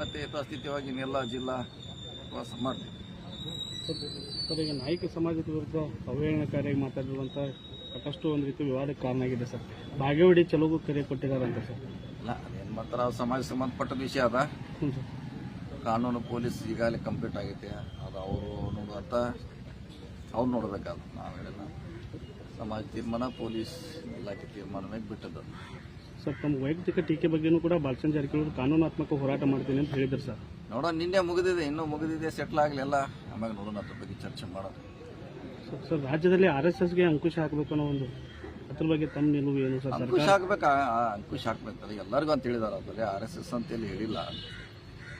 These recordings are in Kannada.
ಮತ್ತೆ ಯಥಾಸ್ಥಿತವಾಗಿ ಇನ್ನೆಲ್ಲ ಜಿಲ್ಲಾ ಪ್ರವಾಸ ಮಾಡ್ತೀವಿ. ಸರ್ ಈಗ ನಾಯಕ ಸಮಾಜದ ವಿರುದ್ಧ ಅವಹೇಳನಕಾರಿಯಾಗಿ ಮಾತಾಡಿರುವಂಥ ಸಾಕಷ್ಟು ಒಂದು ರೀತಿ ವಿವಾದಕ್ಕೆ ಕಾರಣ ಆಗಿದೆ ಸರ್. ಬಾಗೇವಾಡಿ ಚಲೋಗೂ ಕರೆ ಕೊಟ್ಟಿದ್ದಾರೆ ಅಂತ ಸರ್. ಇಲ್ಲ ಅದೇನು ಮಾಡ್ತಾರೆ ಸಮಾಜ ಸಂಬಂಧಪಟ್ಟ ವಿಷಯ ಅದ. ಕಾನೂನು ಪೊಲೀಸ್ ಈಗಾಗಲೇ ಕಂಪ್ಲೀಟ್ ಆಗೈತೆ. ಅದು ಅವರು ನೋಡುವಂಥ ಅವ್ರು ನೋಡಬೇಕಾದ ನಾವು ಹೇಳಿಲ್ಲ. ಸಮಾಜ ತೀರ್ಮಾನ ಪೊಲೀಸ್ ಇಲಾಖೆ ತೀರ್ಮಾನ ಮೇಲೆ ಬಿಟ್ಟದ್ದು. ಸರ್ ತಮ್ಮ ವೈಯಕ್ತಿಕ ಟೀಕೆ ಬಗ್ಗೆನೂ ಕೂಡ ಬಾಲಚಂದ್ರ ಜಾರಕಿಹೊಳಿ ಕಾನೂನಾತ್ಮಕ ಹೋರಾಟ ಮಾಡ್ತೀನಿ ಅಂತ ಹೇಳಿದ್ರು ಸರ್. ನೋಡೋಣ ನಿನ್ನೆ ಮುಗಿದಿದೆ ಇನ್ನೂ ಮುಗಿದಿದೆ ಸೆಟ್ಲ್ ಆಗಲಿಲ್ಲ ಆಮೇಲೆ ಆಮ್ಯಾಗ ನೋಡೋಣ ಅದ್ರ ಬಗ್ಗೆ ಚರ್ಚೆ ಮಾಡೋದು ಸರ್ ಸರ್ ರಾಜ್ಯದಲ್ಲಿ ಆರ್ ಎಸ್ ಎಸ್ಗೆ ಅಂಕುಶ ಹಾಕಬೇಕು ಅನ್ನೋ ಒಂದು ಅದ್ರ ಬಗ್ಗೆ ತಮ್ಮ ನಿಲುವು ಏನು ಸರ್? ಅಂಕುಶ ಹಾಕಬೇಕು? ಅಂಕುಶ ಹಾಕ್ಬೇಕಲ್ಲ ಎಲ್ಲರಿಗೂ ಅಂತ ಹೇಳಿದಾರೆ ಅದ್ರಲ್ಲಿ ಆರ್ ಎಸ್ ಎಸ್ ಅಂತೇಳಿ ಹೇಳಿಲ್ಲ.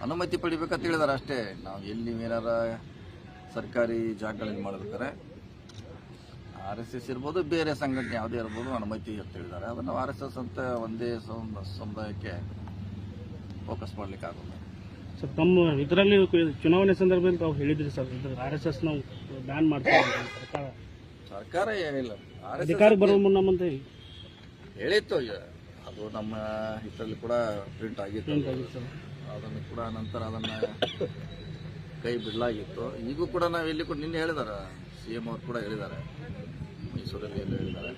ಅನುಮತಿ ಪಡಿಬೇಕಂತ ಹೇಳಿದಾರೆ ಅಷ್ಟೇ. ನಾವು ಎಲ್ಲಿ ಏನಾರ ಸರ್ಕಾರಿ ಜಾಗಗಳಲ್ಲಿ ಮಾಡ್ಬೇಕಾರೆ ಆರ್ ಎಸ್ ಎಸ್ ಇರ್ಬೋದು ಬೇರೆ ಸಂಘಟನೆ ಯಾವುದೇ ಇರ್ಬೋದು ಅನುಮತಿ ಅಂತ ಹೇಳಿದ್ದಾರೆ. ಅದನ್ನು ಆರ್ ಎಸ್ ಎಸ್ ಅಂತ ಒಂದೇ ಸಮ- ಸಮುದಾಯಕ್ಕೆ ಫೋಕಸ್ ಮಾಡ್ಲಿಕ್ಕೆ ಆಗೋಲ್ಲ. ಸರ್ ತಮ್ಮ ಇದರಲ್ಲಿ ಚುನಾವಣೆ ಸಂದರ್ಭದಲ್ಲಿ ತಾವು ಹೇಳಿದ್ರಿ ಸರ್ ಆರ್ ಎಸ್ ಎಸ್ ನಾವು ಬ್ಯಾನ್ ಮಾಡ್ತೀವಿ ಅಂತ ಸರ್ಕಾರ. ಸರ್ಕಾರ ಏನಿಲ್ಲ. ಅಧಿಕಾರಕ್ಕೆ ಬರೋ ಮುನ್ನ ಮುಂದೆ ಹೇಳಿತ್ತು ಈಗ. ಅದು ನಮ್ಮ ಇದರಲ್ಲಿ ಕೂಡ ಪ್ರಿಂಟ್ ಆಗಿತ್ತು. ಅದನ್ನು ಕೂಡ ನಂತರ ಅದನ್ನು ಕೈ ಬಿಡಲಾಗಿತ್ತು. ಈಗೂ ಕೂಡ ನಾವು ಇಲ್ಲಿ ಕೂಡ ನಿನ್ನೆ ಹೇಳಿದಾರೆ ಸಿ ಎಂ ಅವ್ರು ಕೂಡ ಹೇಳಿದ್ದಾರೆ. ಮೈಸೂರಲ್ಲಿ ಎಲ್ಲ ಹೇಳಿದ್ದಾರೆ.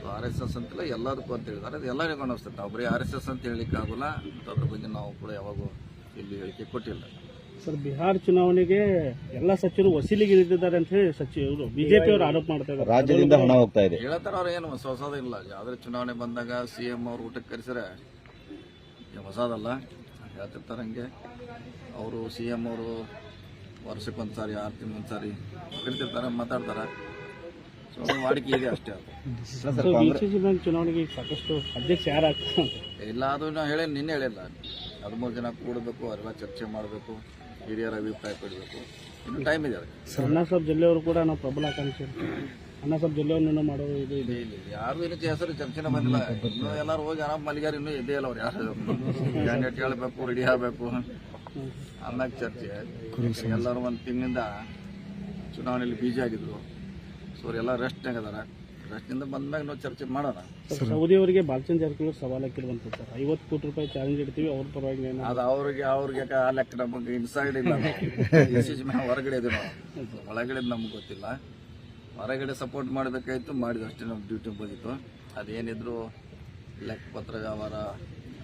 ಸೊ ಆರ್ ಎಸ್ ಎಸ್ ಅಂತಿಲ್ಲ ಎಲ್ಲದಕ್ಕೂ ಅಂತ ಹೇಳಿದ್ದಾರೆ. ಅದು ಎಲ್ಲರಿಗೂ ಅನಿಸ್ತದೆ. ನಾವು ಬರೀ ಆರ್ ಎಸ್ ಎಸ್ ಅಂತ ಹೇಳಲಿಕ್ಕಾಗಲ್ಲ ಅಂತ ಅದ್ರ ಬಗ್ಗೆ ನಾವು ಕೂಡ ಯಾವಾಗೂ ಇಲ್ಲಿ ಹೇಳಿಕೆ ಕೊಟ್ಟಿಲ್ಲ. ಸರ್ ಬಿಹಾರ ಚುನಾವಣೆಗೆ ಎಲ್ಲ ಸಚಿವರು ವಸೀಲಿಗೆ ಇಳಿದಿದ್ದಾರೆ ಅಂತ ಹೇಳಿ ಸಚಿವರು ಬಿಜೆಪಿ ಅವರು ಆರೋಪ ಮಾಡ್ತಾ ಇದ್ದಾರೆ. ರಾಜ್ಯದಿಂದ ಹಣ ಹೋಗ್ತಾ ಇದೆ. ಹೇಳ್ತಾರೆ ಅವ್ರು ಏನು ಹೊಸ ಹೊಸದಿಲ್ಲ ಯಾವುದೇ ಚುನಾವಣೆ ಬಂದಾಗ ಸಿ ಎಂ ಅವ್ರು ಊಟಕ್ಕೆ ಕರೆಸಿದ್ರೆ ಹೊಸದಲ್ಲ. ಹೇಳ್ತಿರ್ತಾರೆ ಹಂಗೆ. ಅವರು ಸಿ ಎಂ ಅವರು ವರ್ಷಕ್ಕೊಂದ್ಸಾರಿ ಆರು ತಿಂಗಳೊಂದ್ಸಾರಿ ಕರಿತಿರ್ತಾರೆ ಮಾತಾಡ್ತಾರೆ. ಸೊ ಅದು ವಾಡಿಕೆ ಇದೆ ಅಷ್ಟೇ ಅದು. ಸೊ ಬಿಸಿಸಿ ಬ್ಯಾಂಕ್ ಚುನಾವಣೆಗೆ ಸಾಕಷ್ಟು ಅಧ್ಯಕ್ಷ ಯಾರು ಆಗ್ತಾರೆ ಅಂತ? ಇಲ್ಲ ಅದು ನಾ ಹೇಳಿ ನಿನ್ನೆ ಹೇಳಿಲ್ಲ. ಹದಿಮೂರು ಜನ ಕೂಡಬೇಕು ಅವರೆಲ್ಲ ಚರ್ಚೆ ಮಾಡಬೇಕು ಹಿರಿಯರ ಅಭಿಪ್ರಾಯ ಪಡಬೇಕು. ಇನ್ನು ಟೈಮ್ ಇದೆ ಅದಕ್ಕೆ. ಅಣ್ಣಾ ಸಾಹೇಬ್ ಜೊಲ್ಲೆಯವರು ಕೂಡ ನಾವು ಪ್ರಬಲ ಆಕಾಂಕ್ಷಿ ಅಣ್ಣಾ ಸಾಹೇಬ್ ಜೊಲ್ಲೆ ಅವ್ರನ್ನ ಮಾಡೋ ಇದು ಇದೆ ಇಲ್ಲಿ ಯಾರು ಇನ್ನು ಹೆಸರು ಚರ್ಚೆನೇ ಬಂದಿಲ್ಲ. ಇನ್ನೂ ಎಲ್ಲರೂ ಹೋಗಿ ಆರಾಮ್ ಮಲ್ಲಿಗಾರ ಇನ್ನೂ ಎದ್ದೇ ಇಲ್ಲ ಅವ್ರು ಯಾರು. ಕ್ಯಾಂಡಿಡೇಟ್ ಹೇಳಬೇಕು ರೆಡಿ ಆಗಬೇಕು. ಆಮ್ಯಾಗ ಚರ್ಚೆ. ಎಲ್ಲರೂ ಒಂದು ತಿಂಗಳಿಂದ ಚುನಾವಣೆಯಲ್ಲಿ ಬೀಜ ಆಗಿದ್ರು. ಸೊ ಅವರೆಲ್ಲ ರೆಸ್ಟ್ನಾಗ ಅದಾರ. ರೆಸ್ಟ್ನಿಂದ ಬಂದ್ಮ್ಯಾಗ ನಾವು ಚರ್ಚೆ ಮಾಡೋಣ. ಸೌದಿ ಅವರಿಗೆ ಬಾಲಚಂದ್ರ ಜಾರಕಿಹೊಳಿ ಸವಾಲು ಹಾಕಿರುವಂತ ಸರ್. ಐವತ್ತು ಕೋಟಿ ರೂಪಾಯಿ ಚಾಲೆಂಜ್ ಇಡ್ತೀವಿ ಅವ್ರ ಪರವಾಗಿ ಏನು ಅದು ಅವ್ರಿಗೆ ಅವ್ರಿಗೆ ಆ ಲೆಕ್ಕ ನಮಗೆ ಇನ್ಸೈಡ್ ಇಲ್ಲ ಇತ್ತೀಚೆಗೆ ನಾವು ಹೊರಗಡೆ ಇದೀವಿ ನಾವು. ಒಳಗಡೆ ನಮ್ಗೆ ಗೊತ್ತಿಲ್ಲ. ಹೊರಗಡೆ ಸಪೋರ್ಟ್ ಮಾಡಬೇಕಾಯ್ತು ಮಾಡಿದ್ವಿ ಅಷ್ಟೇ ನಮ್ಮ ಡ್ಯೂಟಿ ಬಂದಿತ್ತು ಅದೇನಿದ್ರು ಲೆಕ್ಕಪತ್ರ ವ್ಯವಹಾರ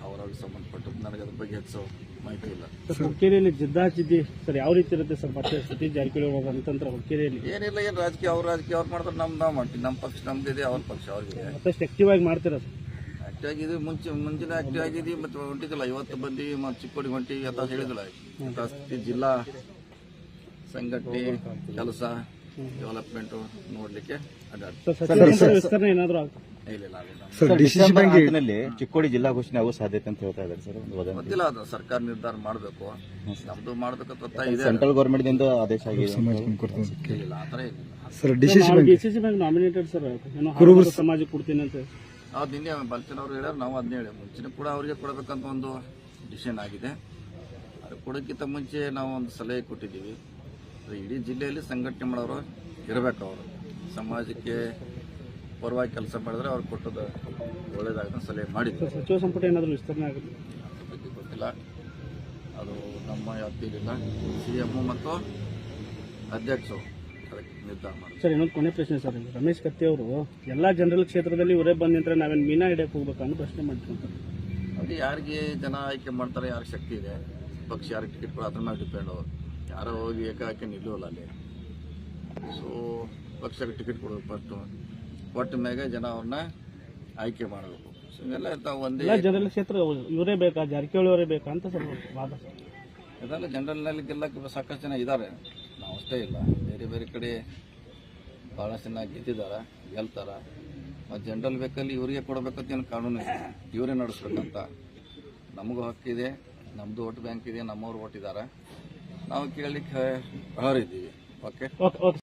ಅವರವ್ರಿಗೆ ಸಂಬಂಧಪಟ್ಟದ್ದು ನನಗೆ ಅದ್ರ ಬಗ್ಗೆ ಹೆಚ್ಚು ಮಾಹಿತಿ ಇಲ್ಲ ಸರ್ ಹುಕ್ಕೇರಿಯಲ್ಲಿ ಜಿದ್ದಾ ಜಿದ್ದಿ ಸರ್ ಯಾವ ರೀತಿ ಇರುತ್ತೆ ಸರ್ ಮತ್ತೆ ಸತೀಶ್ ಜಾರಕಿಹೊಳಿ ಅಂತಂದ್ರೆ ಹುಕ್ಕೇರಿಯಲ್ಲಿ? ಏನಿಲ್ಲ ಏನು ರಾಜಕೀಯ ಅವ್ರ ರಾಜಕೀಯ ಅವ್ರು ಮಾಡ್ತಾರೆ ನಮ್ದು ನಾವು ಮಾಡ್ತೀವಿ. ನಮ್ಮ ಪಕ್ಷ ನಮ್ದಿದೆ ಅವ್ರ ಪಕ್ಷ ಅವ್ರಿಗೆ ಮತ್ತಷ್ಟು ಆಕ್ಟಿವ್ ಆಗಿ ಮಾಡ್ತೀರಾ ಸರ್? ಆಕ್ಟಿವ್ ಆಗಿದ್ವಿ ಮುಂಚೆ ಮುಂಚಿನ ಆಕ್ಟಿವ್ ಆಗಿದ್ವಿ ಮತ್ತು ಹೊಂಟಿದ್ದಿಲ್ಲ. ಇವತ್ತು ಬಂದು ಮತ್ತು ಚಿಕ್ಕೋಡಿ ಹೊಂಟಿವಿ ಅಂತ ಹೇಳಿದಿಲ್ಲ ಜಿಲ್ಲಾ ಸಂಘಟನೆ ಕೆಲಸ ಡೆವಲಪ್ಮೆಂಟು ನೋಡಲಿಕ್ಕೆ. ಚಿಕ್ಕೋಡಿ ಜಿಲ್ಲಾ ಘೋಷಣೆ ಆಗೋ ಸಾಧ್ಯತೆ ಅಂತ ಹೇಳ್ತಾ ಇದ್ದಾರೆ ಸರ್ ಒಂದು ವದಂತಿ. ಗೊತ್ತಿಲ್ಲ ಅದು ಸರ್ಕಾರ ನಿರ್ಧಾರ ಮಾಡಬೇಕು. ನಮ್ದು ಮಾಡಬೇಕು ಇದೆ ಸೆಂಟ್ರಲ್ ಗೌರ್ಮೆಂಟ್ ದಿಂದ ಆದೇಶ sir DCC bank nominated sir ಏನೋ ಹಾರ್ವರ್ಡ್ ಸಮಾಜಕ್ಕೆ ಕೊಡ್ತೀನಿ ಅಂತ. ನಾವು ನಿನ್ನೆ ಬಲ್ಚನ್ ಅವ್ರು ಹೇಳ್ಯಾರ ನಾವು ಅದನ್ನ ಹೇಳಿ. ಮುಂಚಿನ ಕೂಡ ಅವರಿಗೆ ಕೊಡಬೇಕಂತ ಒಂದು ಡಿಸಿಷನ್ ಆಗಿದೆ. ಅದು ಕೊಡೋಕ್ಕಿಂತ ಮುಂಚೆ ನಾವು ಒಂದು ಸಲಹೆ ಕೊಟ್ಟಿದ್ದೀವಿ. ಅದು ಇಡೀ ಜಿಲ್ಲೆಯಲ್ಲಿ ಸಂಘಟನೆ ಮಾಡೋರು ಇರಬೇಕು ಅವರು. ಸಮಾಜಕ್ಕೆ ಪರವಾಗಿ ಕೆಲಸ ಮಾಡಿದ್ರೆ ಅವ್ರು ಕೊಟ್ಟದ್ದು ಒಳ್ಳೇದಾಗ ಸಲಹೆ ಮಾಡಿದ್ರು. ಸಚಿವ ಸಂಪುಟ ಏನಾದರೂ ವಿಸ್ತರಣೆ ಆಗುತ್ತೆ? ಬಗ್ಗೆ ಗೊತ್ತಿಲ್ಲ. ಅದು ನಮ್ಮ ವ್ಯಾಪ್ತಿಯಲ್ಲಿಲ್ಲ. ಸಿ ಎಂ ಮತ್ತು ಅಧ್ಯಕ್ಷರು ಅದಕ್ಕೆ ನಿರ್ಧಾರ ಮಾಡಿದ್ರು. ಸರ್ ಇನ್ನೊಂದು ಕೊನೆ ಪ್ರಶ್ನೆ ಸರ್ ರಮೇಶ್ ಕತ್ತಿ ಅವರು ಎಲ್ಲ ಜನರಲ್ ಕ್ಷೇತ್ರದಲ್ಲಿ ಇವರೇ ಬಂದ ನಂತರ ನಾವೇನು ಮೀನಾ ಹಿಡಿಯಕ್ಕೆ ಹೋಗ್ಬೇಕು ಅನ್ನೋ ಪ್ರಶ್ನೆ ಮಾಡ್ತೀವಿ ಅದು ಯಾರಿಗೆ ಜನ ಆಯ್ಕೆ ಮಾಡ್ತಾರೆ ಯಾರಿಗೆ ಶಕ್ತಿ ಇದೆ ಪಕ್ಷ ಯಾರಿಗೆ ಟಿಕೆಟ್ ಕೊಡೋ ಅದ್ರ ಮೇಲೆ ಡಿಪೆಂಡ್ ಅವರು. ಯಾರೋ ಹೋಗಿ ಏಕಾಕೆ ನಿಲ್ಲುವಲ್ಲ ಅಲ್ಲಿ. ಸೊ ಪಕ್ಷಕ್ಕೆ ಟಿಕೆಟ್ ಕೊಡಬೇಕು ಫಸ್ಟು ಕೊಟ್ಟ ಮ್ಯಾಗೆ ಜನ ಅವ್ರನ್ನ ಆಯ್ಕೆ ಮಾಡಬೇಕು. ಸೊ ಇವೆಲ್ಲ ಒಂದೇ ಎಲ್ಲ ಜನರಲ್ ಕ್ಷೇತ್ರ ಇವರೇ ಬೇಕಾ? ಜಾರಕಿಹೊಳಿ ಅವರೇ ಬೇಕಾ ಅಂತ ಸರ್ ವಾದ. ಇದೆಲ್ಲ ಜನರಲ್ನಲ್ಲಿ ಗೆಲ್ಲಕ್ಕೆ ಸಾಕಷ್ಟು ಜನ ಇದ್ದಾರೆ ನಾವು ಅಷ್ಟೇ ಇಲ್ಲ. ಬೇರೆ ಬೇರೆ ಕಡೆ ಭಾಳಷ್ಟು ಜನ ಗೆದ್ದಿದ್ದಾರೆ ಗೆಲ್ತಾರ. ಮತ್ತು ಜನರಲ್ ಬೇಕಲ್ಲಿ ಇವರಿಗೆ ಕೊಡಬೇಕಂತ ಏನು ಕಾನೂನು ಇದೆ ಇವರೇ ನಡೆಸ್ಬೇಕಂತ. ನಮಗೂ ಹಕ್ಕಿದೆ ನಮ್ಮದು ಓಟ್ ಬ್ಯಾಂಕ್ ಇದೆ ನಮ್ಮವ್ರು ಓಟ್ ಇದ್ದಾರೆ. ನಾವು ಕೇಳಲಿಕ್ಕೆ ಓಕೆ ಓಕೆ